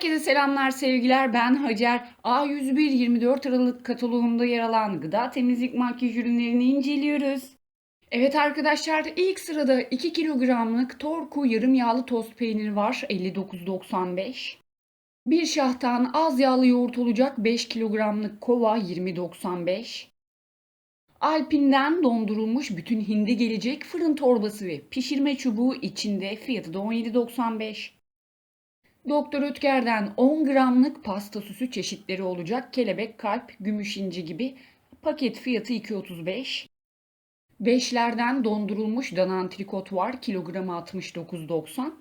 Herkese selamlar, sevgiler. Ben Hacer. A101 24 Aralık kataloğunda yer alan gıda temizlik makyaj ürünlerini inceliyoruz. Evet arkadaşlar, ilk sırada 2 kilogramlık Torku yarım yağlı tost peyniri var. 59.95. Bir şahtan az yağlı yoğurt olacak 5 kilogramlık kova 20.95. Alpin'den dondurulmuş bütün hindi gelecek fırın torbası ve pişirme çubuğu içinde fiyatı da 17.95. Doktor Ötker'den 10 gramlık pasta süsü çeşitleri olacak. Kelebek, kalp, gümüş inci gibi. Paket fiyatı 2.35. Beşlerden dondurulmuş dana antrikot var. Kilogramı 69.90.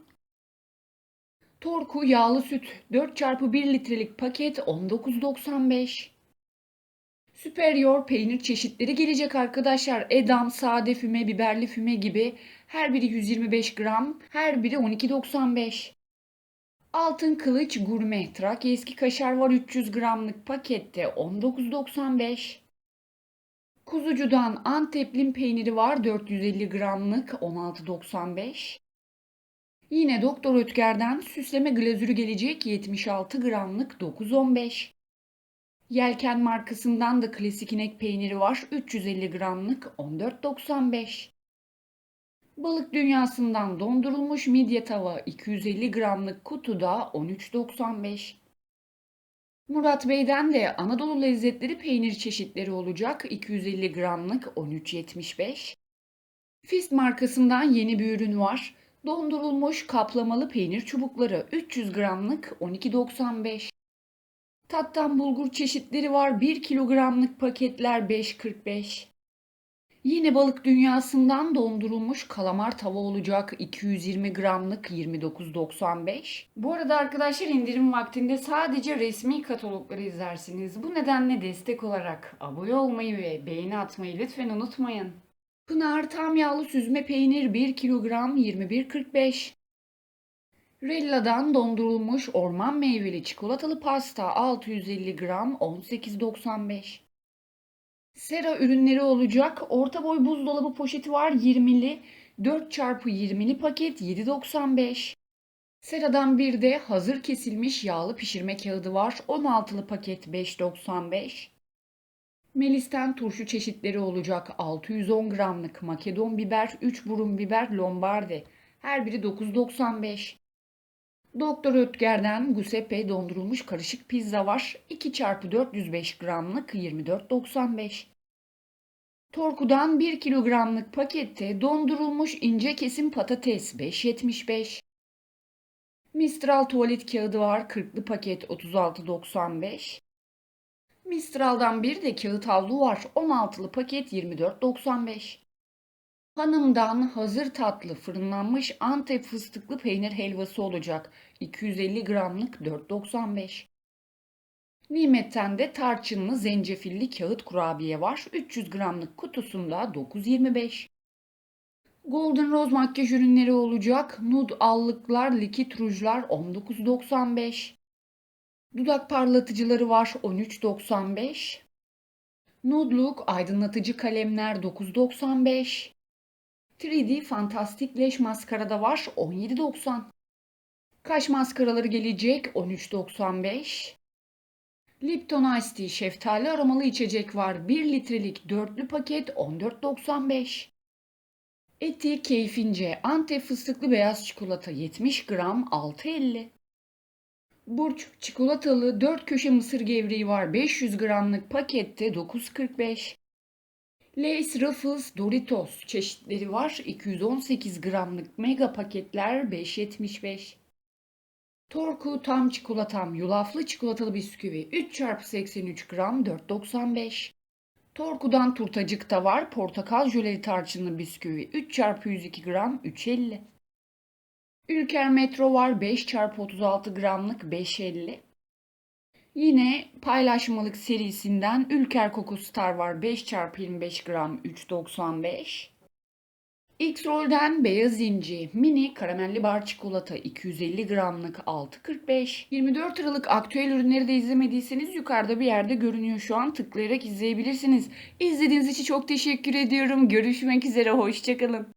Torku yağlı süt 4 çarpı 1 litrelik paket 19.95. Superior peynir çeşitleri gelecek arkadaşlar. Edam, sade füme, biberli füme gibi. Her biri 125 gram, her biri 12.95. Altın kılıç gurme Trakya eski kaşar var 300 gramlık pakette 19.95. Kuzucudan Anteplim peyniri var 450 gramlık 16.95. Yine Doktor Ötker'den süsleme glazürü gelecek 76 gramlık 9.15. Yelken markasından da klasik inek peyniri var 350 gramlık 14.95. Balık dünyasından dondurulmuş midye tava 250 gramlık kutuda 13.95. Murat Bey'den de Anadolu lezzetleri peynir çeşitleri olacak 250 gramlık 13.75. Fist markasından yeni bir ürün var. Dondurulmuş kaplamalı peynir çubukları 300 gramlık 12.95. Tattan bulgur çeşitleri var 1 kilogramlık paketler 5.45. Yine balık dünyasından dondurulmuş kalamar tava olacak 220 gramlık 29.95. Bu arada arkadaşlar indirim vaktinde sadece resmi katalogları izlersiniz. Bu nedenle destek olarak abone olmayı ve beğeni atmayı lütfen unutmayın. Pınar tam yağlı süzme peynir 1 kilogram 21.45. Rella'dan dondurulmuş orman meyveli çikolatalı pasta 650 gram 18.95. Sera ürünleri olacak. Orta boy buzdolabı poşeti var 20'li. 4 çarpı 20'li paket 7.95. Sera'dan bir de hazır kesilmiş yağlı pişirme kağıdı var. 16'lı paket 5.95. Melis'ten turşu çeşitleri olacak. 610 gramlık makedon biber, 3 burun biber, lombardi. Her biri 9.95. Doktor Ötker'den Giuseppe dondurulmuş karışık pizza var. 2 çarpı 405 gramlık 24.95. Torku'dan 1 kilogramlık pakette dondurulmuş ince kesim patates 5.75. Mistral tuvalet kağıdı var 40'lı paket 36.95. Mistral'dan bir de kağıt havlu var 16'lı paket 24.95. Hanımdan hazır tatlı fırınlanmış Antep fıstıklı peynir helvası olacak. 250 gramlık 4.95. Nimet'ten de tarçınlı zencefilli kağıt kurabiye var. 300 gramlık kutusunda 9.25. Golden Rose makyaj ürünleri olacak. Nude allıklar, likit rujlar 19.95. Dudak parlatıcıları var 13.95. Nude Look aydınlatıcı kalemler 9.95. 3D Fantastik Lash maskara da var 17.90. Kaş maskaraları gelecek 13.95. Lipton Ice Tea şeftali aromalı içecek var 1 litrelik dörtlü paket 14.95. Eti keyfince Antep fıstıklı beyaz çikolata 70 gram 6.50. Burç çikolatalı 4 köşe mısır gevreği var 500 gramlık pakette 9.45. Lay's Ruffles Doritos çeşitleri var. 218 gramlık mega paketler 5.75. Torku tam çikolatam yulaflı çikolatalı bisküvi 3 x 83 gram 4.95. Torku'dan turtacık da var. Portakal jöleli tarçınlı bisküvi 3 x 102 gram 3.50. Ülker Metro var 5 x 36 gramlık 5.50. Yine paylaşmalık serisinden Ülker Koku Star var 5 x 25 gram 3.95. X-Roll'den beyaz inci mini karamelli bar çikolata 250 gramlık 6.45. 24 Aralık aktüel ürünleri de izlemediyseniz yukarıda bir yerde görünüyor şu an tıklayarak izleyebilirsiniz. İzlediğiniz için çok teşekkür ediyorum. Görüşmek üzere hoşçakalın.